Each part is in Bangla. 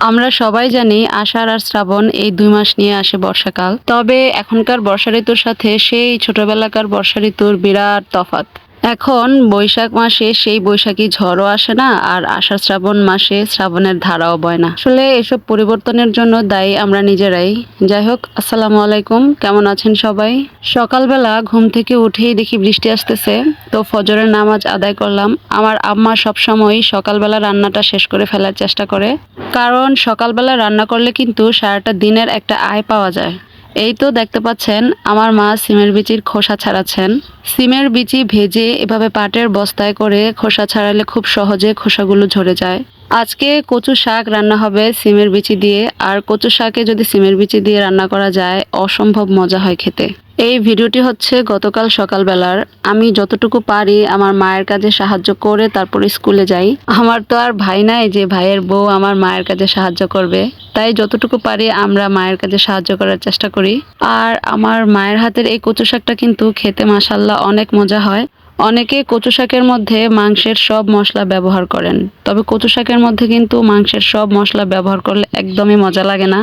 আমরা সবাই জানি আষাঢ় আর শ্রাবণ এই দুই মাস নিয়ে আসে বর্ষাকাল। তবে এখনকার বর্ষা ঋতুর সাথে সেই ছোটবেলাকার বর্ষা ঋতুর বিরাট তফাৎ। এখন বৈশাখ মাসে সেই বৈশাখী ঝড়ও আসে না, আর আষাঢ় শ্রাবণ মাসে শ্রাবণের ধারাও বয় না। আসলে এসব পরিবর্তনের জন্য দায়ী আমরা নিজেরাই। যাই হোক, আসসালামু আলাইকুম। কেমন আছেন সবাই? সকালবেলা ঘুম থেকে উঠেই দেখি বৃষ্টি আসতেছে। তো ফজরের নামাজ আদায় করলাম। আমার আম্মা সবসময় সকালবেলা রান্নাটা শেষ করে ফেলার চেষ্টা করে। কারণ সকালবেলা রান্না করলে কিন্তু সারাটা দিনের একটা আয় পাওয়া যায়। এই তো দেখতে পাচ্ছেন, আমার মা সিমের বিচির খোসা ছাড়াচ্ছেন। সিমের বিচি ভেজে এভাবে পাটের বস্তায় করে খোসা ছাড়ালে খুব সহজে খোসাগুলো ঝরে যায়। আজকে কচু শাক রান্না হবে সিমের বিচি দিয়ে, আর কচু শাকে যদি সিমের বিচি দিয়ে রান্না করা যায়, অসম্ভব মজা হয় খেতে। এই ভিডিওটি হচ্ছে গতকাল সকালবেলার। আমি যতটুকু পারি আমার মায়ের কাজে সাহায্য করে তারপরে স্কুলে যাই। আমার তো আর ভাই নাই যে ভাইয়ের বউ আমার মায়ের কাজে সাহায্য করবে। তাই যতটুকু পারি আমরা মায়ের কাজে সাহায্য করার চেষ্টা করি। আর আমার মায়ের হাতের এই কচু শাকটা কিন্তু খেতে মাসাল্লাহ অনেক মজা হয়। অনেকে কচু শাকের মধ্যে মাংসের সব মশলা ব্যবহার করেন। তবে কচু শাকের মধ্যে কিন্তু মাংসের সব মশলা ব্যবহার করলে একদমই মজা লাগে না।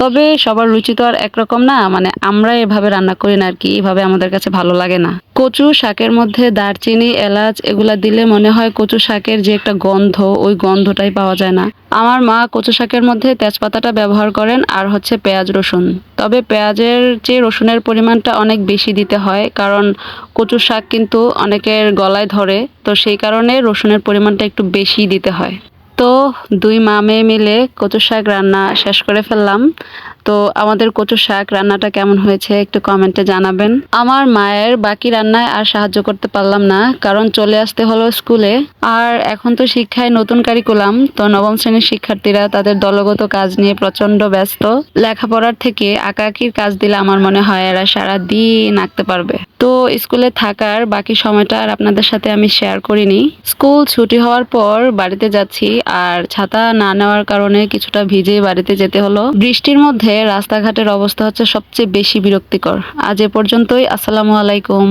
তবে সবার রুচি তো আর একরকম না মানে আমরা এভাবে রান্না করি না আর কি, এভাবে আমাদের কাছে ভালো লাগে না। কচু শাকের মধ্যে দারচিনি, এলাচ এগুলা দিলে মনে হয় কচু শাকের যে একটা গন্ধ, ওই গন্ধটাই পাওয়া যায় না। আমার মা কচু শাকের মধ্যে তেজপাতাটা ব্যবহার করেন আর হচ্ছে পেঁয়াজ রসুন। তবে পেঁয়াজের চেয়ে রসুনের পরিমাণটা অনেক বেশি দিতে হয়, কারণ কচু শাক কিন্তু অনেকের গলায় ধরে, তো সেই কারণে রসুনের পরিমাণটা একটু বেশি দিতে হয়। তো দুই মা মেয়ে মিলে কচু শাক রান্না শেষ করে ফেললাম। তো আমাদের কচু শাক রান্নাটা কেমন হয়েছে একটু কমেন্টে জানাবেন। আমার মায়ের বাকি রান্নায় আর সাহায্য করতে পারলাম না, কারণ চলে আসতে হলো স্কুলে। আর এখন তো শিক্ষায় নতুন কারিকুলাম তো নবম শ্রেণির শিক্ষার্থীরা তাদের দলগত কাজ নিয়ে প্রচণ্ড ব্যস্ত। লেখাপড়ার থেকে আঁকাআঁকির কাজ দিলে আমার মনে হয় এরা সারা দিন আঁকতে পারবে। তো স্কুলে থাকার বাকি সময়টা আর আপনাদের সাথে আমি শেয়ার করিনি। স্কুল ছুটি হওয়ার পর বাড়িতে যাচ্ছি আর ছাতা না নেওয়ার কারণে কিছুটা ভিজে বাড়িতে যেতে হলো। বৃষ্টির মধ্যে রাস্তাঘাটের অবস্থা হচ্ছে সবচেয়ে বেশি বিরক্তিকর। আজ এ পর্যন্তই, আসসালামু আলাইকুম।